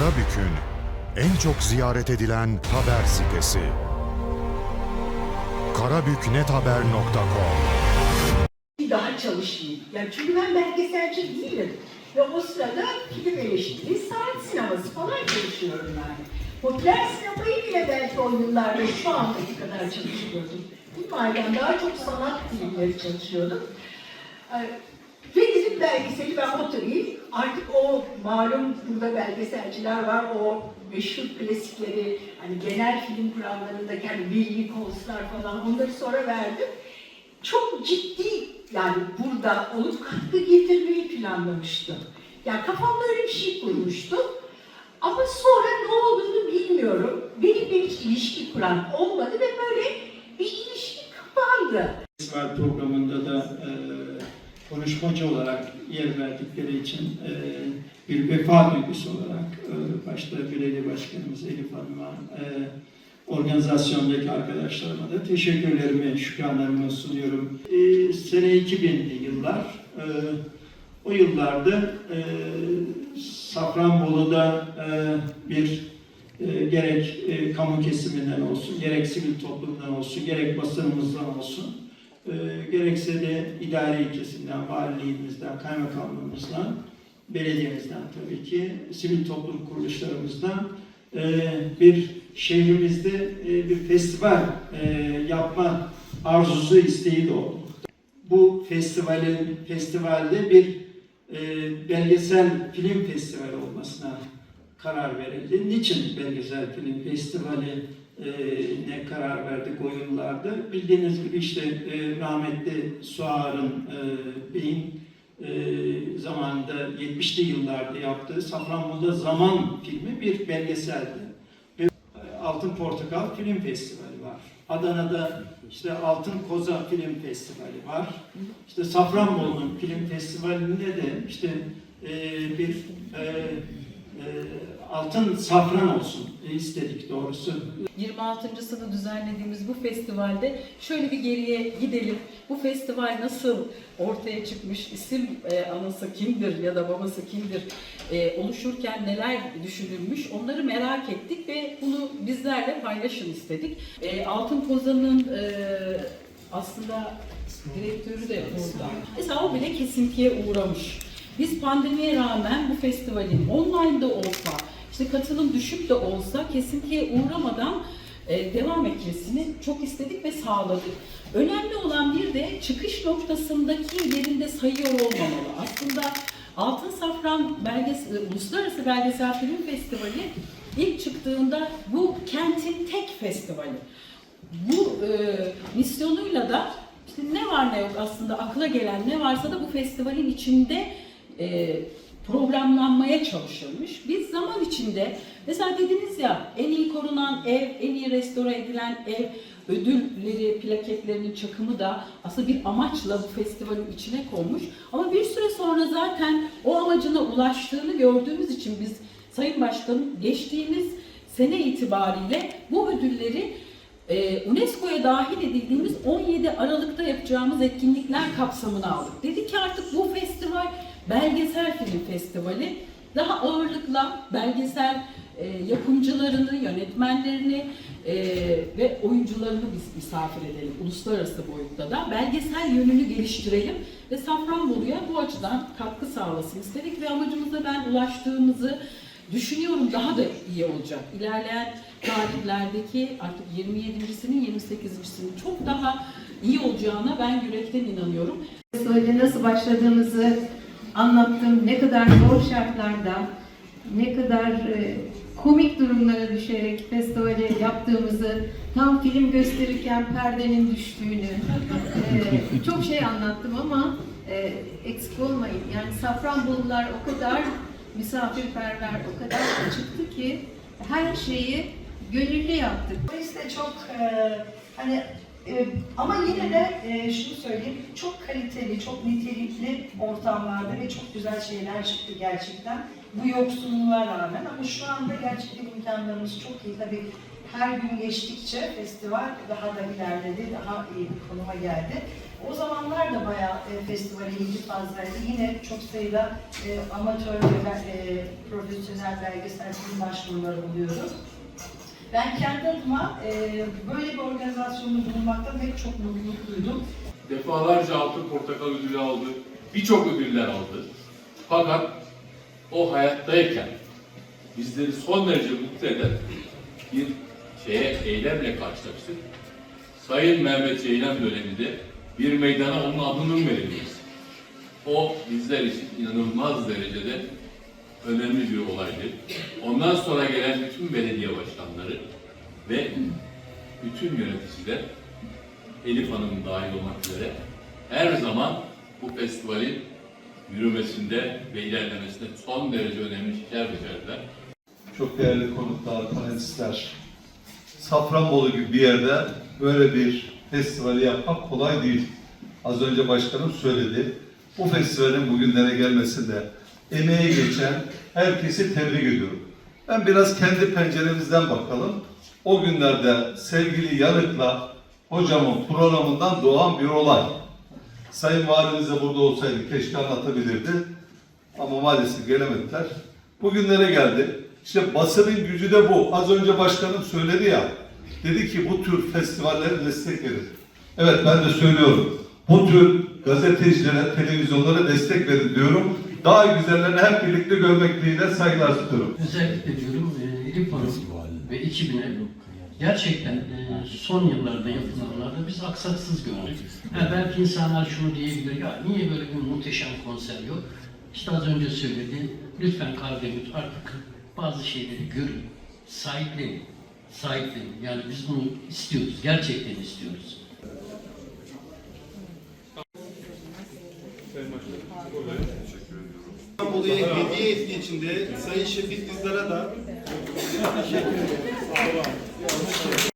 Karabük'ün en çok ziyaret edilen haber sitesi. karabüknethaber.com daha çalışayım. Yani çünkü ben belgeselci değilim. Ve o sırada film eleştiri, sanat sineması falan çalışıyorum yani. Popüler sinemayı bile belki o yıllarda şu andaki kadar çalışıyordum. Bilmiyorum daha çok sanat filmleri çalışıyordum. Ee, Ve dedim belgeseli ben oturayım. Artık o malum burada belgeselciler var. O meşhur klasikleri, hani genel film kurallarındaki hani Will Nichols'lar falan onları sonra verdim çok ciddi yani burada olup katkı getirmeyi planlamıştım. Yani kafamda öyle bir şey kurmuştum. Ama sonra ne olduğunu bilmiyorum. Benimle hiç ilişki kuran olmadı ve böyle bir ilişki kapandı. Festival programında da e, konuşmacı olarak yer verdikleri için e, bir vefa duygusu olarak e, başta belediye başkanımız Elif Hanım'a, e, organizasyondaki arkadaşlarıma da teşekkürlerimi, şükranlarımı sunuyorum. E, sene 2000'li yıllar, e, o yıllarda e, Safranbolu'da e, bir e, gerek e, kamu kesiminden olsun, gerek sivil toplumdan olsun, gerek basınımızdan olsun, e, gerekse de idari kesimden, valiliğimizden, kaymakamlığımızdan, belediyemizden tabii ki, sivil toplum kuruluşlarımızdan e, bir şehrimizde e, bir festival e, yapma arzusu, isteği doğdu. Bu festivalin, festivalde bir e, belgesel film festivali olmasına karar verildi. Niçin belgesel film festivali e, ne karar verdik o yıllarda? Bildiğiniz gibi işte e, rahmetli Suar'ın e, Bey'in zamanında 70'li yıllarda yaptığı Safranbolu'da Zaman filmi bir belgeseldi. Ve Altın Portakal Film Festivali var. Adana'da işte Altın Koza Film Festivali var. İşte Safranbolu'nun film festivalinde de işte bir altın safran olsun istedik doğrusu. 26.sını düzenlediğimiz bu festivalde şöyle bir geriye gidelim. Bu festival nasıl ortaya çıkmış, isim e, anası kimdir ya da babası kimdir, e, oluşurken neler düşünülmüş onları merak ettik ve bunu bizlerle paylaşın istedik. E, Altın Kozan'ın e, aslında direktörü de burada. Mesela o bile kesintiye uğramış. Biz pandemiye rağmen bu festivalin online'da olsa, işte katılım düşük de olsa kesintiye uğramadan e, devam etmesini çok istedik ve sağladık. Önemli olan bir de çıkış noktasındaki yerinde sayıyor olmamalı. Aslında Altın Safran Belges e, Uluslararası Belgesel Film Festivali ilk çıktığında bu kentin tek festivali. Bu e, misyonuyla da işte ne var ne yok aslında akla gelen ne varsa da bu festivalin içinde e, programlanmaya çalışılmış. Biz zaman içinde mesela dediniz ya en iyi korunan ev, en iyi restore edilen ev ödülleri, plaketlerinin çakımı da aslında bir amaçla bu festivalin içine konmuş. Ama bir süre sonra zaten o amacına ulaştığını gördüğümüz için biz Sayın Başkanım geçtiğimiz sene itibariyle bu ödülleri e, UNESCO'ya dahil edildiğimiz 17 Aralık'ta yapacağımız etkinlikler kapsamına aldık. Dedik ki artık bu festival belgesel film festivali daha ağırlıkla belgesel e, yapımcılarını, yönetmenlerini e, ve oyuncularını biz misafir edelim uluslararası boyutta da. Belgesel yönünü geliştirelim ve Safranbolu'ya bu açıdan katkı sağlasın istedik ve amacımıza ben ulaştığımızı düşünüyorum daha da iyi olacak. İlerleyen tarihlerdeki artık 27.sinin 28.sinin çok daha iyi olacağına ben yürekten inanıyorum. Festivale nasıl başladığımızı anlattım. Ne kadar zor şartlarda, ne kadar e, komik durumlara düşerek festivali yaptığımızı, tam film gösterirken perdenin düştüğünü, e, çok şey anlattım ama e, eksik olmayın. Yani Safranbolular o kadar misafirperver, o kadar açıktı ki her şeyi gönüllü yaptık. Dolayısıyla çok e, hani e, ama yine de e, şunu söyleyeyim, çok kaliteli, çok nitelikli ortamlarda ve çok güzel şeyler çıktı gerçekten. Bu yoksunluğa rağmen ama şu anda gerçekten imkanlarımız çok iyi. Tabii her gün geçtikçe festival daha da ilerledi, daha iyi bir konuma geldi. O zamanlar da bayağı e, festivale ilgi fazlaydı. Yine çok sayıda e, amatör ve e, profesyonel belgesel film başvuruları oluyordu. Ben kendi adıma e, böyle bir organizasyonda bulunmaktan hep çok mutluluk duydum. Defalarca altın portakal ödülü aldı. Birçok ödüller aldı. Fakat o hayattayken bizleri son derece mutlu eden bir şeye, eylemle karşılaştık. Sayın Mehmet Ceylan döneminde bir meydana onun adının verilmesi. O bizler için inanılmaz derecede önemli bir olaydı. Ondan sonra gelen bütün belediye başkanları ve bütün yöneticiler Elif Hanım dahil olmak üzere her zaman bu festivalin yürümesinde ve ilerlemesinde son derece önemli işler becerdiler. çok değerli konuklar, panelistler. Safranbolu gibi bir yerde böyle bir festivali yapmak kolay değil. Az önce başkanım söyledi. Bu festivalin bugünlere gelmesinde emeği geçen herkesi tebrik ediyorum. Ben biraz kendi penceremizden bakalım. O günlerde sevgili Yanık'la hocamın programından doğan bir olay. Sayın Valimiz de burada olsaydı keşke anlatabilirdi. Ama maalesef gelemediler. Bugünlere geldi. İşte basının gücü de bu. Az önce başkanım söyledi ya. Dedi ki bu tür festivallere destek verin. Evet ben de söylüyorum. Bu tür gazetecilere, televizyonlara destek verin diyorum. Daha güzellerini hep birlikte görmek dileğiyle saygılar sunuyorum. Özellikle diyorum e, Hanım ve ekibine gerçekten e, son yıllarda yapılanlarda biz aksaksız gördük. Ha, belki insanlar şunu diyebilir, ya niye böyle bir muhteşem konser yok? İşte az önce söyledi, lütfen Kardemir artık bazı şeyleri görün, sahiplenin, sahiplenin. Yani biz bunu istiyoruz, gerçekten istiyoruz. İstanbul'a hediye ettiği için de Sayın Şefik Dizdar'a da teşekkür ederim.